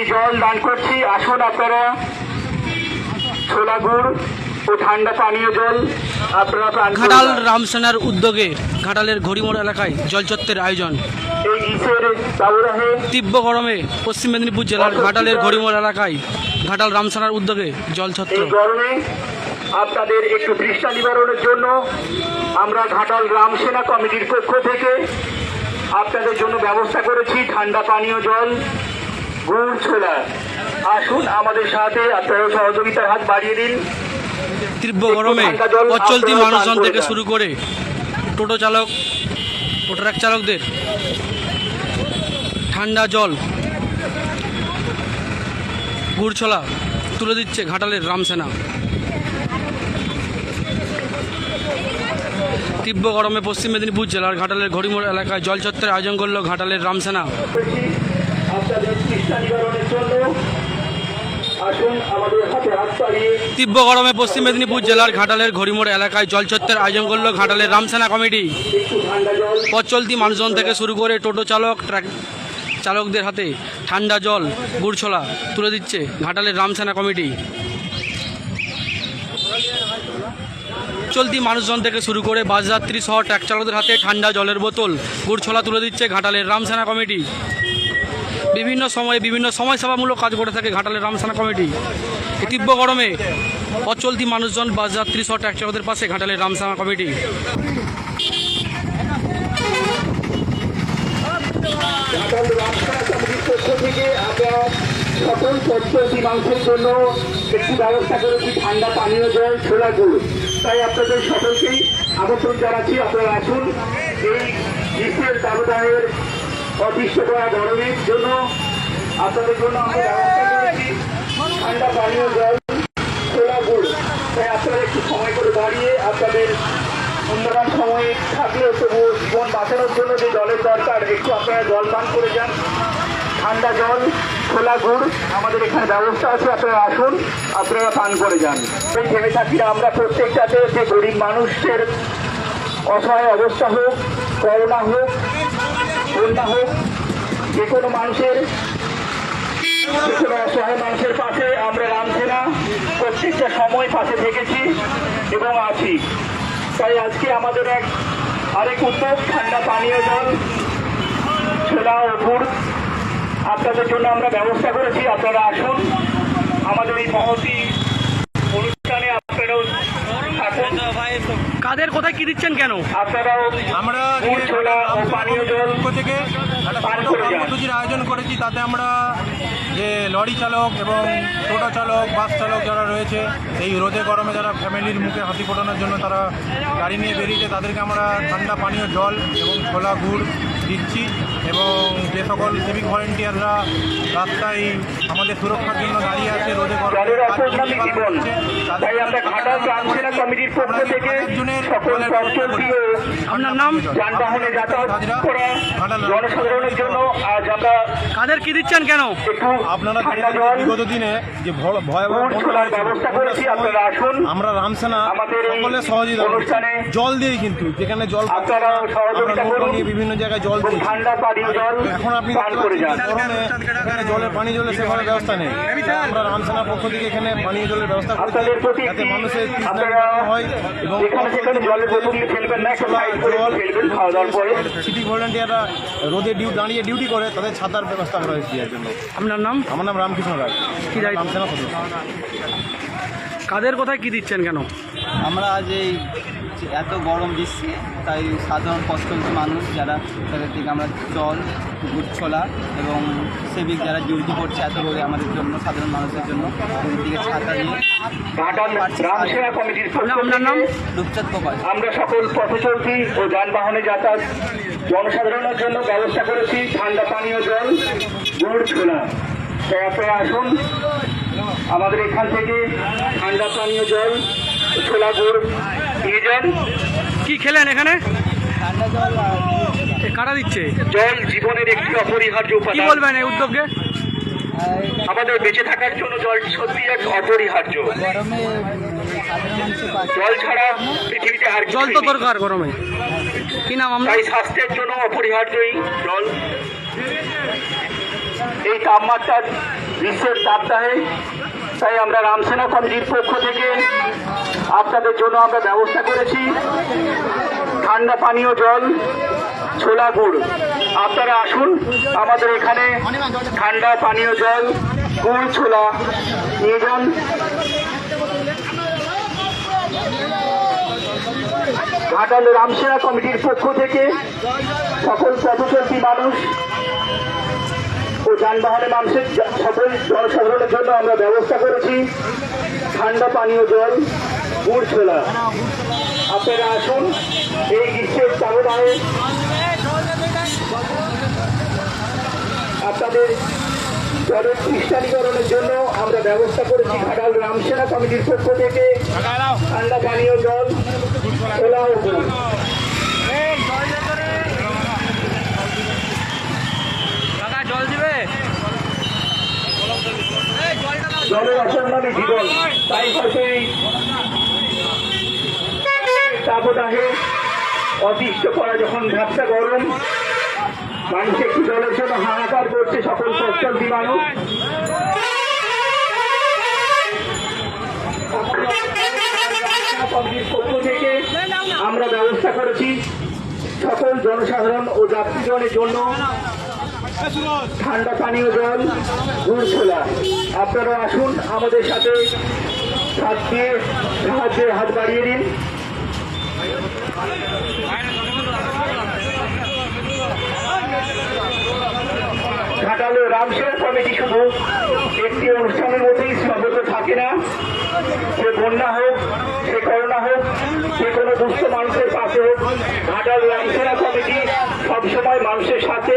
এই জল দান করছি। আসুন আপনারা। ছোলা গুড় ও ঠান্ডা পানীয় জল আপনারা ঘাটাল রামসেনার উদ্যোগে ঘাটালের ঘড়িমোড় এলাকায় জলচত্বের আয়োজন। এই তীব্র গরমে পশ্চিম মেদিনীপুর জেলার ঘাটালের ঘড়িমোড় এলাকায় ঘাটাল রামসেনার উদ্যোগে জলছত্র। এই গরমে আপনাদের একটু তৃষ্ণা নিবারণের জন্য আমরা ঘাটাল রাম সেনা কমিটির পক্ষ থেকে আপনাদের জন্য ব্যবস্থা করেছি। ঠান্ডা পানীয় জল আসুন আমাদের সাথে আপনারা সহযোগিতার হাত বাড়িয়ে দিন। তীব্র গরমে অচলতি মানুষজন থেকে শুরু করে টোটো চালক ট্রাক চালকদের ঠান্ডা জল গুড়ছোলা তুলে দিচ্ছে ঘাটালের রামসেনা। তীব্র গরমে পশ্চিম মেদিনীপুর জেলার ঘাটালের ঘড়িমোড় এলাকায় জলছত্রের আয়োজন করল ঘাটালের রামসেনা। তীব্র গরমে পশ্চিম মেদিনীপুর জেলার ঘাটালের ঘড়িমোড় এলাকায় জলছত্রের আয়োজন করল ঘাটালের রামসেনা কমিটি। পথ চলতি মানুষজন থেকে শুরু করে টোটো চালক ট্রাক চালকদের হাতে ঠান্ডা জল গুড়ছোলা তুলে দিচ্ছে ঘাটালের রামসেনা কমিটি। চলতি মানুষজন থেকে শুরু করে বাস যাত্রী সহ ট্রাক চালকদের হাতে ঠান্ডা জলের বোতল গুড়ছোলা তুলে দিচ্ছে ঘাটালের রামসেনা কমিটি। বিভিন্ন সময়ে বিভিন্ন সময়সভামূলক কাজ করে থাকে ঘাটালের রামসানা কমিটি। তীব্র গরমে অচলতি মানুষজন বাস যাত্রী সহ ট্রাক চালকদের পাশে ঘাটালের রামসানা কমিটি। সকল পদ্ধতি মানুষের জন্য একটি ব্যবস্থা করেছি ঠান্ডা পানীয় জল, ছোলা গুড় তাই আপনাদের সকলকেই আমন্ত্রণ জানাচ্ছি, আপনারা আসুন। এই গ্রীষ্মের দাবদাহের অতিষ্ঠ করা গরমের জন্য, আপনাদের জন্য আমরা ঠান্ডা পানীয় জল ছোলা গুড়। তাই আপনারা একটু সময় করে দাঁড়িয়ে আপনাদের মূল্যবান সময় থাকলেও তবু জীবন বাঁচানোর জন্য যে জলের দরকার, একটু আপনারা জল পান করে যান। ঠান্ডা জল ছোলা গুড়, আমাদের এখানে ব্যবস্থা আছে, আপনারা আসুন, আপনারা পান করে যান। এই ভেবে থাকি আমরা প্রত্যেকটাতে যে গরিব মানুষের অসহায় অবস্থা হোক, করোনা হোক বন্যা হোক, যে কোনো মানুষের অসহায় মানুষের পাশে আমরা রামসেনা প্রত্যেকটা সময় পাশে থেকেছি এবং আছি। তাই আজকে আমাদের এক, আরেক উদ্যোগ, ঠান্ডা পানীয় জল, ছোলা ও গুড়। আপনাদের জন্য আমরা ব্যবস্থা করেছি, আপনারা আসুন। আমাদের এই মহতি কাদের কোথায় কি দিচ্ছেন কেন? আমরা গুড় ছোলা ও পানীয় পক্ষ থেকে একটা। কর্মসূচির আয়োজন করেছি তাতে আমরা যে লরি চালক এবং টোটো চালক বাস চালক যারা রয়েছে এই রোদে গরমে যারা ফ্যামিলির মুখে হাসি ফোটানোর জন্য তারা গাড়ি নিয়ে বেরিয়েছে তাদেরকে আমরা ঠান্ডা পানীয় জল এবং ছোলা গুড় দিচ্ছি। এবং যে সকল সিভিক ভলেন্টিয়াররা রাস্তায় আমাদের সুরক্ষার জন্য দাঁড়িয়ে আছে রোদে আপনার নাম যানবাহনে যাতায়াত করা জনসাধারণের জন্য আজ আমরা কাদের কি দিচ্ছেন কেন? আপনারা বিগত দিনে যে ভয়- ভয়াবহ ব্যবস্থা করেছি আপনারা আসুন। আমরা রামসেনা আমাদের সকলে সহযোগিতা জল দিই কিন্তু যেখানে জল আপনারা সহযোগিতা বিভিন্ন জায়গায় জল ঠান্ডা জল এখন আপনি পান করে যান। গরমে জলের পানি জলের সেভাবে ব্যবস্থা নেই। আমরা রামসেনার পক্ষ থেকে এখানে পানীয় জলের ব্যবস্থা করছি আপনাদের প্রতি যাতে মানুষের হয় এবং যেখানে বোতল ফেলবেন না একটা সাইড করে ফেলবেন খাওয়া দাওয়ার পরে। সিটি ভলেন্টিয়াররা রোদে ডিউ দাঁড়িয়ে ডিউটি করে তাদের ছাতার ব্যবস্থা করা হয়েছে দেওয়ার জন্য। আপনার নাম? আমার নাম রামকৃষ্ণ রায়। কি দায়িত্ব? রামসেনা সদস্য। কাদের কোথায় কি দিচ্ছেন কেন? আমরা আজ এই যে এত গরম গ্রীষ্মে তাই সাধারণ কষ্টলতি মানুষ যারা তাদের দিকে আমরা জল গুড় ছোলা এবং সেবিক যারা ডিউটি করছে এত রোদে আমাদের জন্য সাধারণ মানুষের জন্য তাদের দিকে ছাতা নাম? রূপচাঁদ গোপাল। আমরা সকল পথচলতি ও যানবাহনে যাতায়াত জনসাধারণের জন্য ব্যবস্থা করেছি ঠান্ডা পানীয় জল গুড় ছোলা। আপনারা আসুন আমাদের এখান থেকে ঠান্ডা পানীয় জল ছোলা গুড় কি খেলেন এখানে? কারা দিচ্ছে? জল জীবনের একটি অপরিহার্য কি বলবেন এই উদ্যোগে আমাদের বেঁচে থাকার জন্য জল সত্যি এক অপরিহার্য। জল ছাড়া পৃথিবীতে আর জল তো দরকার গরমে। কি নাম আমরা তাই স্বাস্থ্যের জন্য অপরিহার্যই জল। এই তাপমাত্রার গ্রীষ্মের সপ্তাহে তাই আমরা রামসেনা কমিটির পক্ষ থেকে আপনাদের জন্য আমরা ব্যবস্থা করেছি। ঠান্ডা পানীয় জল, ছোলা গুড়। আপনারা আসুন, আমাদের এখানে ঠান্ডা পানীয় জল, গুড়, ছোলা নিয়ে যান। ঘাটাল রামসেনা কমিটির পক্ষ থেকে সকল পথচলতি মানুষ যানবাহনে মানুষের সকল জনসাধারণের জন্য আমরা ব্যবস্থা করেছি। ঠান্ডা পানীয় জল, গুড় ছোলা। আপনারা আসুন, এই গ্রীষ্মের তাবদাহে আপনাদের জলের খ্রিস্টানীকরণের জন্য আমরা ব্যবস্থা করেছি ঘাটাল রামসেনা কমিটির পক্ষ থেকে। ঠান্ডা পানীয় জল, ছোলা ও গুড় জল দিবে জলের অতিষ্ঠ করা যখন ঝাপসা গরম, মানুষ একটু জলের জন্য হাহাকার করছে সকল প্রস্তাবী মানুষ আমরা ব্যবস্থা করেছি সকল জনসাধারণ ও যাত্রীগণের জন্য। ঠান্ডা পানীয় জল, গুড় ছোলা। আপনারা আসুন আমাদের সাথে, হাত দিয়ে সাহায্যের হাত বাড়িয়ে দিন ঘাটালে রামসেনা কমিটি শুধু একটি অনুষ্ঠানের মধ্যেই সীমাবদ্ধ থাকে না। সে বন্যা হোক, সে করোনা হোক, সে কোনো দুস্থ মানুষের পাশে হোক, ঘাটাল রামসেনা কমিটি সবসময় মানুষের সাথে